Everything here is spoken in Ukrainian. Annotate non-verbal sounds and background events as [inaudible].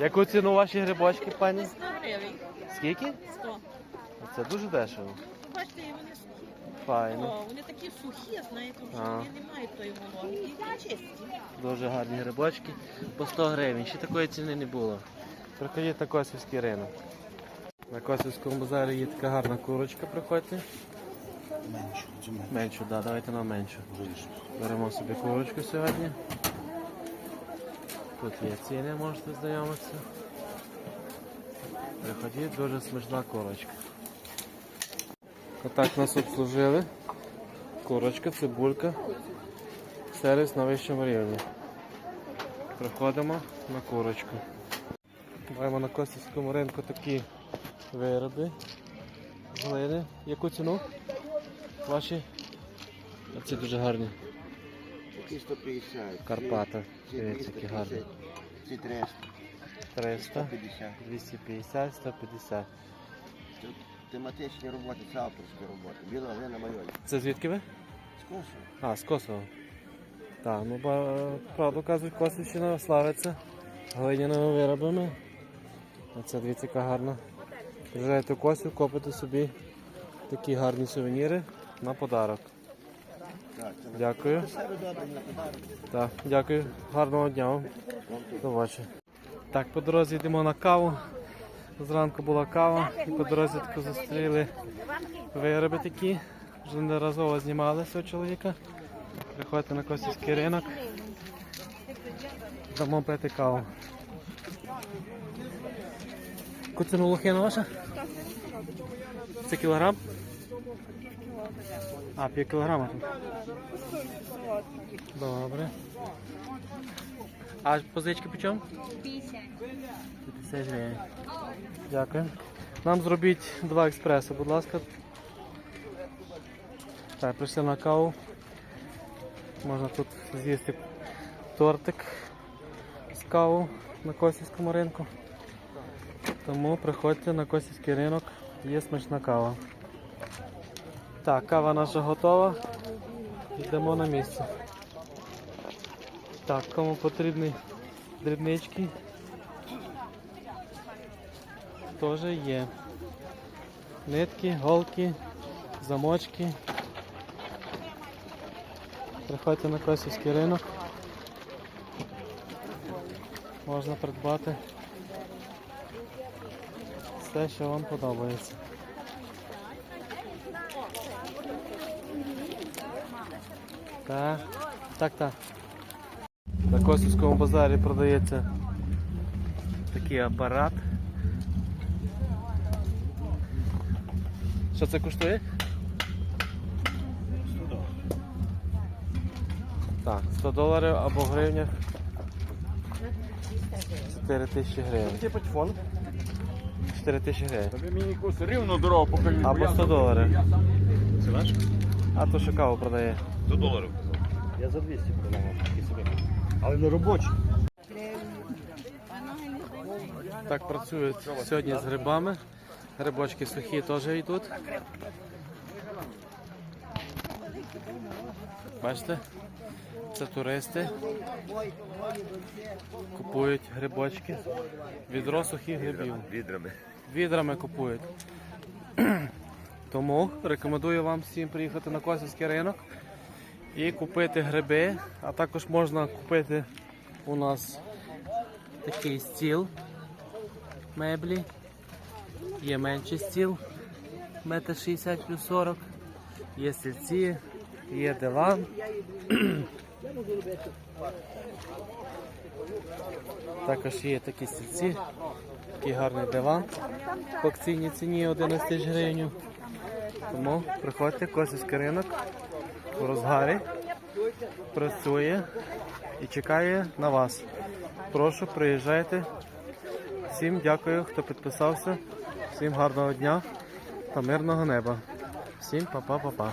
Яку ціну ваші грибочки, пані? 100 гривень. Скільки? 100. Це дуже дешево. Бачите, вони сухі. Файно. О, вони такі сухі, знаєте, вже А. вони не мають тої вологи. І чисті. Дуже гарні грибочки. По 100 гривень. Ще такої ціни не було. Приходіть на Косівський ринок. На Косівському базарі є така гарна курочка, приходьте. Менше, цю менше. Меншу, да, давайте на меншу. Беремо собі курочку сьогодні. Тут є ціни, можете знайомитися. Приходіть, дуже смачна курочка. Отак нас обслужили. Курочка, цибулька. Сервіс на вищому рівні. Приходимо на курочку. Маємо на Костівському ринку такі вироби глини. Яку ціну? Ваші? Ці дуже гарні. Такі 150. Карпата. Дивіться, які гарні. Ці 300. 300, 50. 250, 150. Це тематичні роботи, це авторські роботи. Біла глина майолі. Це звідки ви? Скосу. А, з Косово. Так, ну ба- правду кажуть, Косівщина славиться глиняними виробами. Оце дивіться, яка гарна. Приїжджаєте в Косів, купите собі такі гарні сувеніри на подарок. Дякую. Так, дякую. Гарного дня вам. До побачення. Так, по дорозі йдемо на каву. Зранку була кава і по дорозі таку зустріли вироби такі. Вже неразово знімали цього чоловіка. Приходьте на Косівський ринок. Дамо пити каву. Куцину лохина ваша? Це кілограм? А, пів кілограма тут. Добре. А позички по чому? 50. 50 гривень. Дякую. Нам зробіть два експреси, будь ласка. Так, прийшли на каву. Можна тут з'їсти тортик з каву на Косівському ринку. Тому приходьте на Косівський ринок, є смачна кава. Так, кава наша готова. Йдемо на місце. Так, кому потрібні дрібнички, теж є. Нитки, голки, замочки. Приходьте на Косівський ринок. Можна придбати все, що вам подобається. Так, так, так. На Косівському базарі продається такий апарат. Що це коштує? Так, 100 доларів або в гривнях 4 тисячі гривень. Де патефон? 4 тисячі гривень. Ви мені якусь рівну дорогу покажіть. Або 100 доларів. А то що каву продає. 100 доларів. Я за 200 продавав такі собі. Але не робочі. Так працюють сьогодні з грибами. Грибочки сухі теж йдуть. Бачите? Це туристи. Купують грибочки. Відро сухих грибів. Відрами. Відрами купують. Тому рекомендую вам всім приїхати на Косівський ринок і купити гриби. А також можна купити у нас такий стіл меблі. Є менший стіл, метр 60 плюс 40. Є стільці, є диван. [clears throat] Також є такі стільці, такий гарний диван по акційній ціні 11 тисяч гривень. Тому приходьте, Косівський ринок у розгарі, працює і чекає на вас. Прошу, приїжджайте. Всім дякую, хто підписався. Всім гарного дня та мирного неба. Всім па-па-па-па.